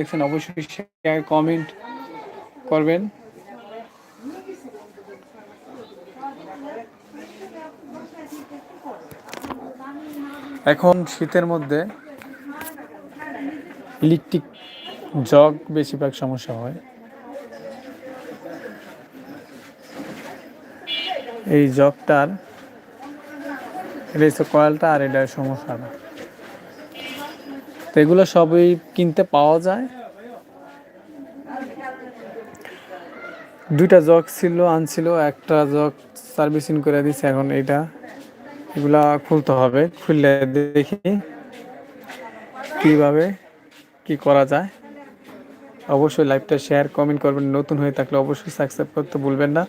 দেখছেন, অবশ্যই share comment করবেন। এখন শীতের মধ্যে ইলেকট্রিক জগ বেশিরভাগ সমস্যা হয়। এই জগটার এটা হচ্ছে কয়েলটা আর এটা সমস্যা না। তো এগুলো সবই কিনতে পাওয়া যায়। দুইটা জগ ছিল, আনছিল, একটা জগ সার্ভিসিং করে দিছে এখন এটা এগুলা খুলতে হবে, খুললে দেখি কীভাবে কি করা যায়। অবশ্যই লাইভটা শেয়ার, কমেন্ট করবেন, নতুন হয়ে থাকলে অবশ্যই সাবস্ক্রাইব করতে ভুলবেন না।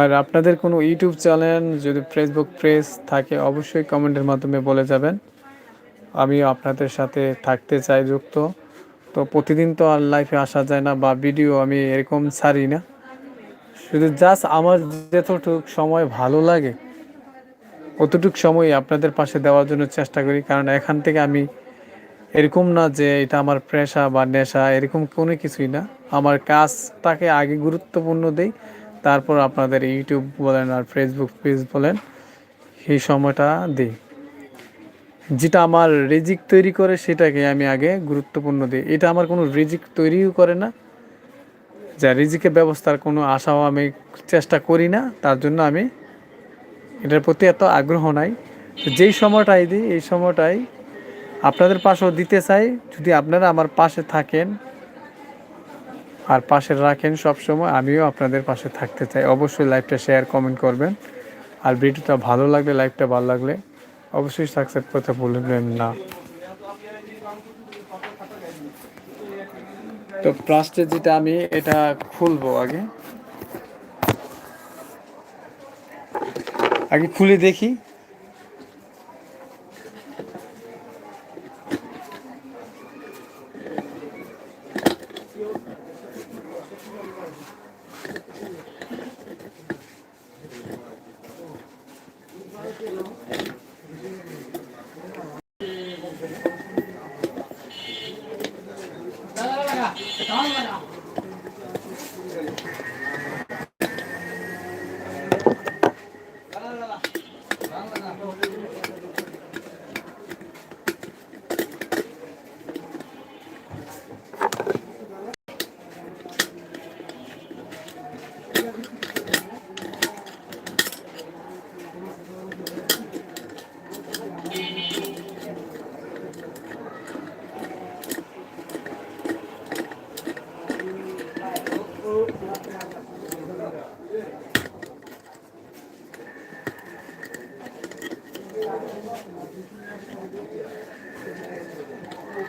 আর আপনাদের কোনো ইউটিউব চ্যানেল যদি ফেসবুক পেজ থাকে, অবশ্যই কমেন্টের মাধ্যমে বলে যাবেন। আমি আপনাদের সাথে থাকতে চাই যুক্ত। তো প্রতিদিন তো আর লাইফে আসা যায় না বা ভিডিও আমি এরকম ছাড়ি না। শুধু জাস্ট আমার যতটুক সময় ভালো লাগে, অতটুক সময় আপনাদের পাশে দেওয়ার জন্য চেষ্টা করি। কারণ এখান থেকে আমি এরকম না যে এটা আমার পেশা বা নেশা, এরকম কোনো কিছুই না। আমার কাজটাকে আগে গুরুত্বপূর্ণ দেই, তারপর আপনাদের ইউটিউব বলেন আর ফেসবুক পেজ বলেন, সেই সময়টা দিই। যেটা আমার রেজিক তৈরি করে, সেটাকে আমি আগে গুরুত্বপূর্ণ দিই। এটা আমার কোনো রিজিক তৈরিও করে না। যা রেজিকের ব্যবস্থার কোনো আশাও আমি চেষ্টা করি না। তার জন্য আমি এটার প্রতি এত আগ্রহ নাই। যেই সময়টাই দিই, এই সময়টাই আপনাদের পাশেও দিতে চাই। যদি আপনারা আমার পাশে থাকেন আর পাশে রাখেন সব সময় আমিও আপনাদের পাশে থাকতে চাই। অবশ্যই লাইভটা শেয়ার, কমেন্ট করবেন। আর ভিডিওটা ভালো লাগলে, লাইভটা ভালো লাগলে অবশ্যই সাকসেস করতে ভুলবেন না। তো প্লাস্টের যেটা আমি এটা খুলবো আগে। আগে খুলে দেখি।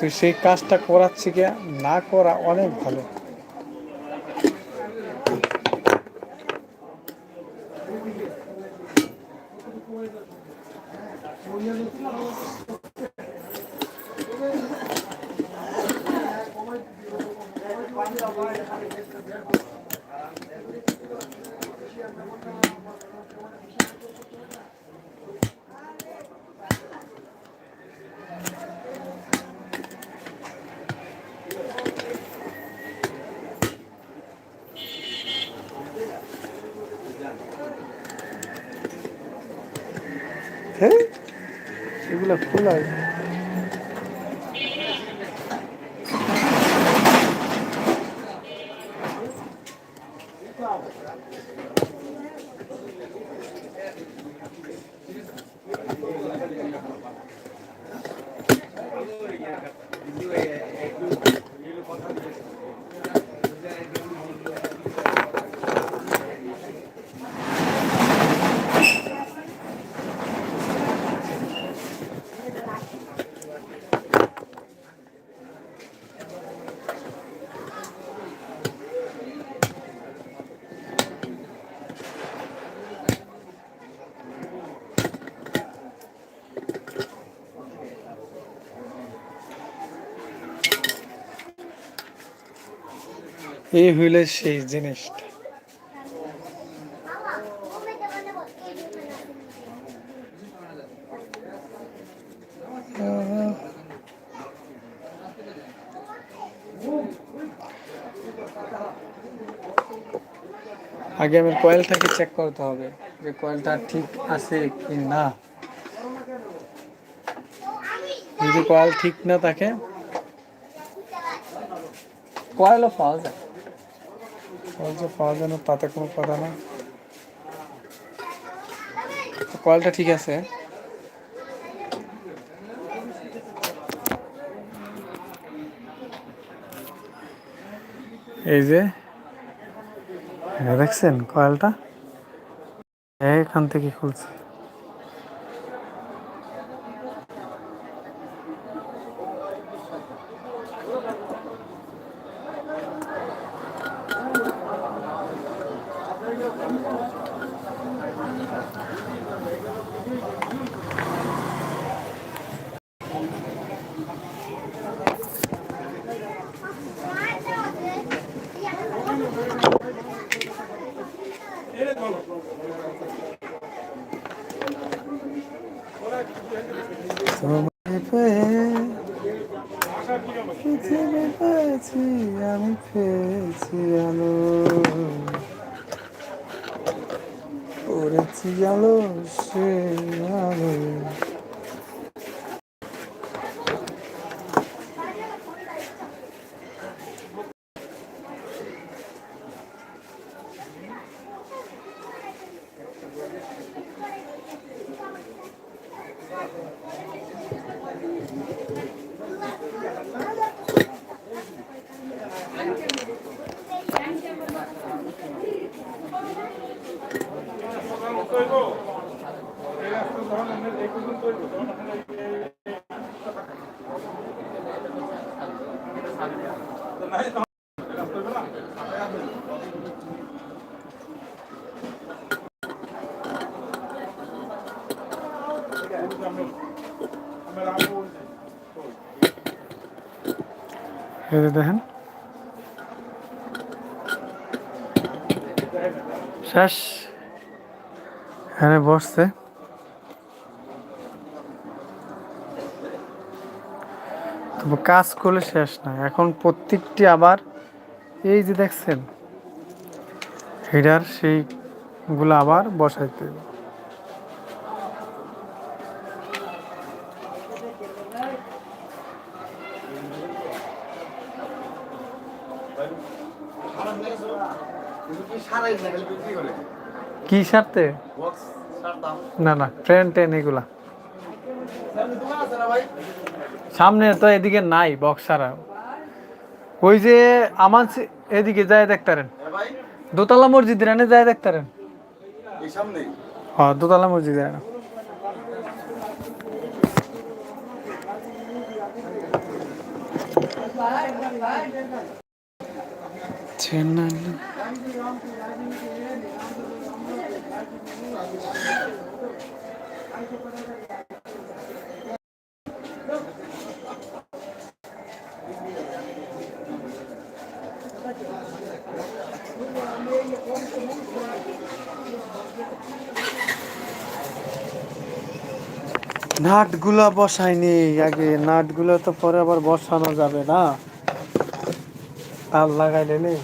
তো সেই কাজটা করার থেকে না করা অনেক ভালো হ্যাঁ এগুলো এই হইলে সেই জিনিসটা। আগে আমার কয়েলটাকে চেক করতে হবে যে কয়েলটা ঠিক আছে কি না যদি কয়েল ঠিক না থাকে, কয়েলও পাওয়া যায়। যে পাওয়া যায় না, তাতে কোনো কথা না। কলটা ঠিক আছে। এই যে দেখছেন কয়েলটা এখান থেকে খুলছে। দেখেন। শেষ। এখানে বসছে। তবে কাজ করলে শেষ না। এখন প্রত্যেকটি আবার এই যে দেখছেন হিডার সেইগুলো আবার বসাইতে হবে। কি সারতে? না না ট্রেন ট্রেন এগুলা। সামনে তো এদিকে নাই বক্স ছাড়া। ওই যে আমার এদিকে যায় দেখতারেন। দোতলা মসজিদ রানে যায় দেখতারেন। হ্যাঁ দোতলা মসজিদ রানে চেন্নাই নাটগুলা বসাইনি আগে নাটগুলো তো পরে আবার বসানো যাবে না? তার লাগাইলে নেই?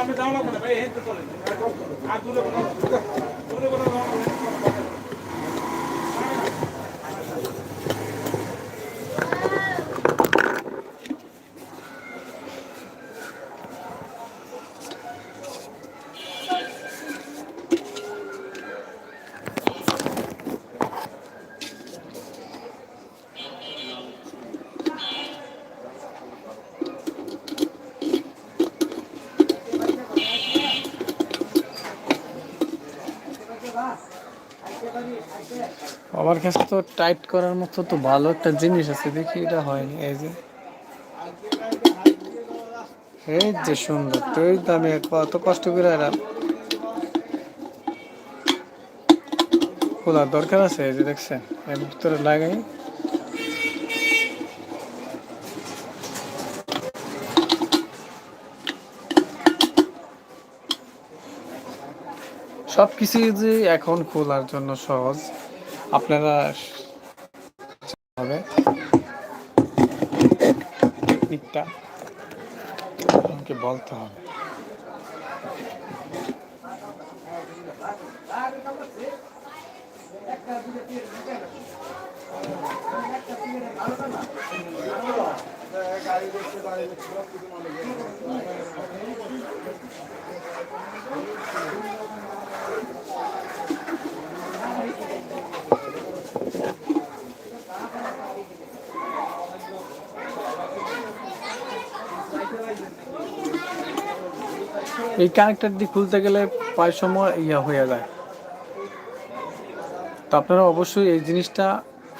আমি যাও না ভাই হেঁটে চলেন আর দূরে কোনো দূরে কোনো আমার কাছে তো টাইট করার মতো তো ভালো একটা জিনিস আছে, দেখি এটা হয়নি এই যে। এই যে সুন্দর তো এই আমি কত কষ্ট করে এলাম। খোলার দরকার আছে, এই যে দেখছেন, এর ভিতরে লাগাই। সব কিছুই যে এখন খোলার জন্য সহজ আপনারা হবে। টেকনিকটা আমাকে বলতে হবে। এই কানেক্টারটি খুলতে গেলে প্রায় সময় ইয়া হয়ে যায়। তো আপনারা অবশ্যই এই জিনিসটা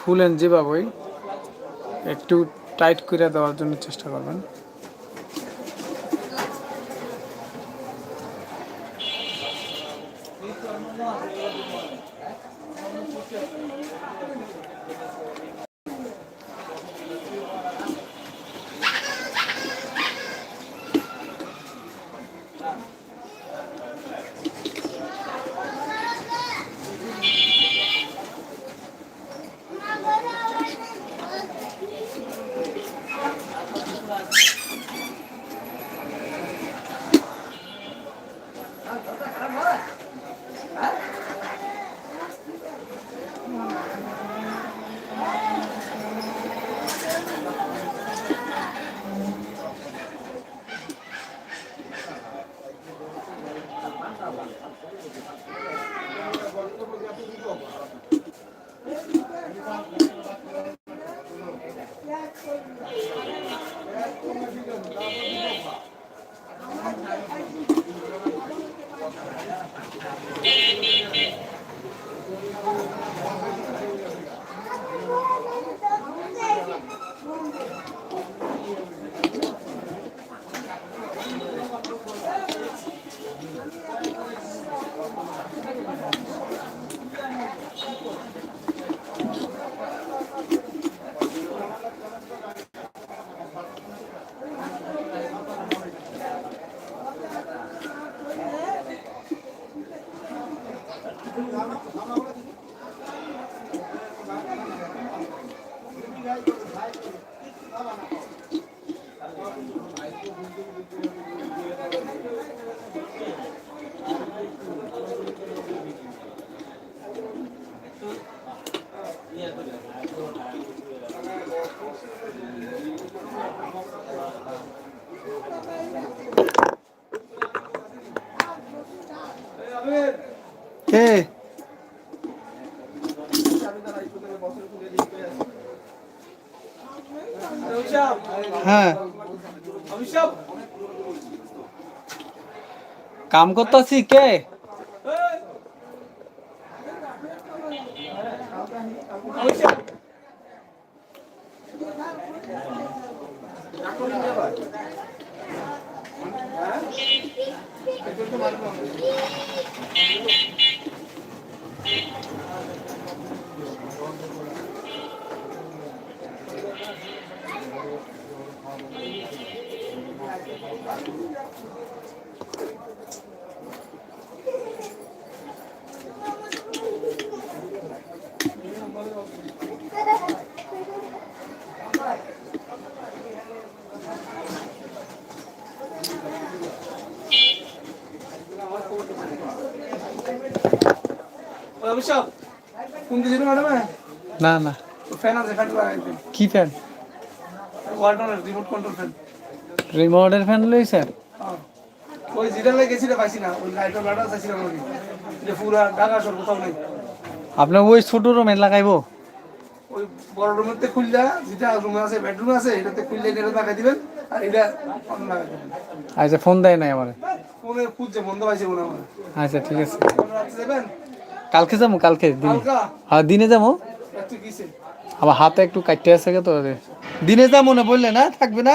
খুলেন যেভাবেই, একটু টাইট করে দেওয়ার জন্য চেষ্টা করবেন। কাম করতেছি কে? অভিষেক কোন না না। ফ্যান আছে ফ্যান কি ফ্যান রিমোট কন্ট্রোল ফ্যান রিমোটের ফ্যান লইছেন? ওই যেটা লাগে পাইছি না। ওই লাইটের চাইছিলাম যে পুরা ঢাকা সর কোথাও নেই। আপনি ওই ছোট রুমে লাগাইবো? ওই বড় রুমেতে খুললা যেটা রুমে আছে বেডরুম আছে এটাতে খুললে এটা লাগাই দিবেন। এটা আচ্ছা ফোন দেয় নাই আমার। ফোনে খুঁজছে বন্ধ পাইছে মনে আমার আচ্ছা ঠিক আছে। কালকে যাব কালকে দিনে। হ্যাঁ দিনে যাব। আমার হাতে একটু কাটতে আছে তো দিনে যাব না বললে না থাকবে না?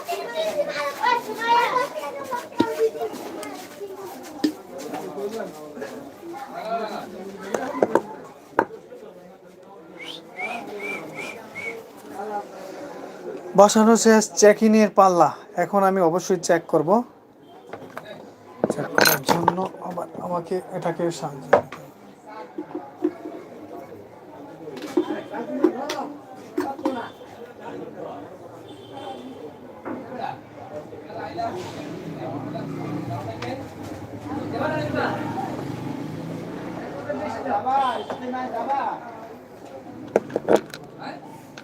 বসানো শেষ চেক ইনের পাল্লা এখন আমি অবশ্যই চেক করব চেক করার জন্য আবার আমাকে এটাকে সাহায্য করতে হবে।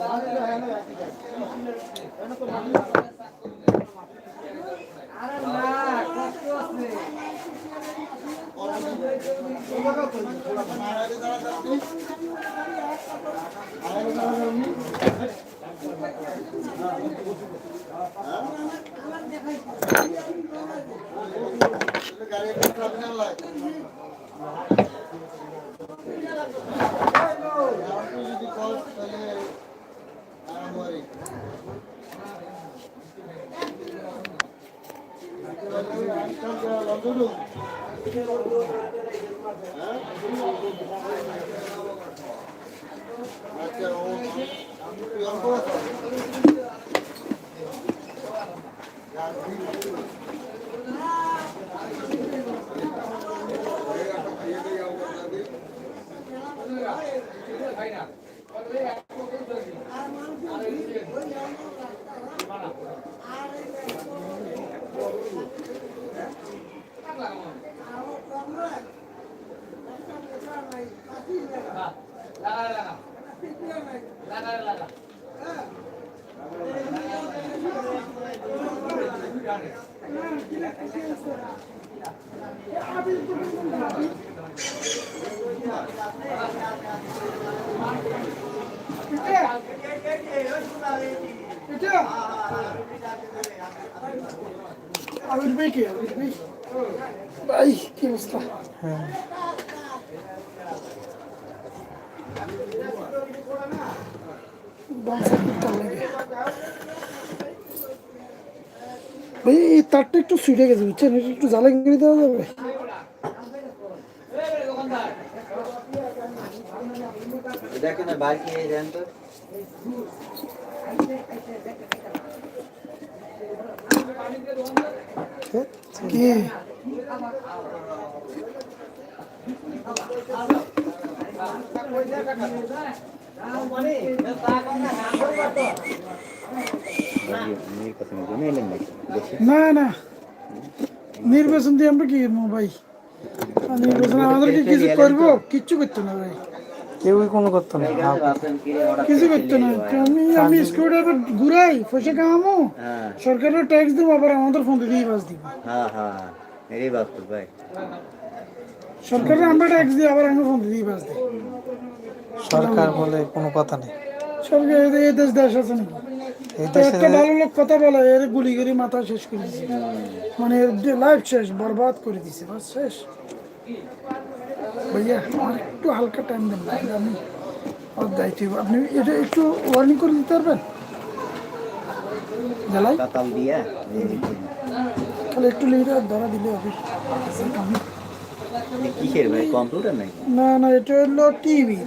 মনে এটা আবির ভাই কে অবস্থা হ্যাঁ ভাই এই তারটা একটু সুইটে গেছে বুঝছেন? এটা একটু জ্বালা করে দেওয়া যাবে? কি? না না। নির্বাচন দিয়ে আমরা কি করব ভাই? আর নির্বাচন আমাদেরকে কিছু করব? কিচ্ছু করতো না ভাই। কেউই কোনো করতো না। কিছু করতো না। আমি আমি স্কুটার ঘুরাই পয়সা কামাবো। হ্যাঁ। সরকারের ট্যাক্স দেবো আবার আমাদের ফোন দিয়ে বাস দিব। হ্যাঁ হ্যাঁ। এই বাস্তব ভাই। সরকারের আমরা ট্যাক্স দিয়ে আবার আমি ফোন দিয়ে বাস দিই সরকার বলে কোনো কথা নেই। সরকার এই- দেশ দেশ আছে দেশে একটা ভালো লোক কথা বলে এর গুলি করে মাথা শেষ করে দিছে। মানে এর লাইফ শেষ বরবাদ করে দিছে বাস শেষ। ভাইয়া আমার একটু হালকা টাইম দেন আমি ওর দায়িত্ব আপনি এটা একটু ওয়ার্নিং করে দিতে পারবেন? জ্বালাই তাহলে একটু লিটা ধরা দিলে হবে। কিসের ভাই কম্পিউটার নাকি? না না এটা হলো টিভি।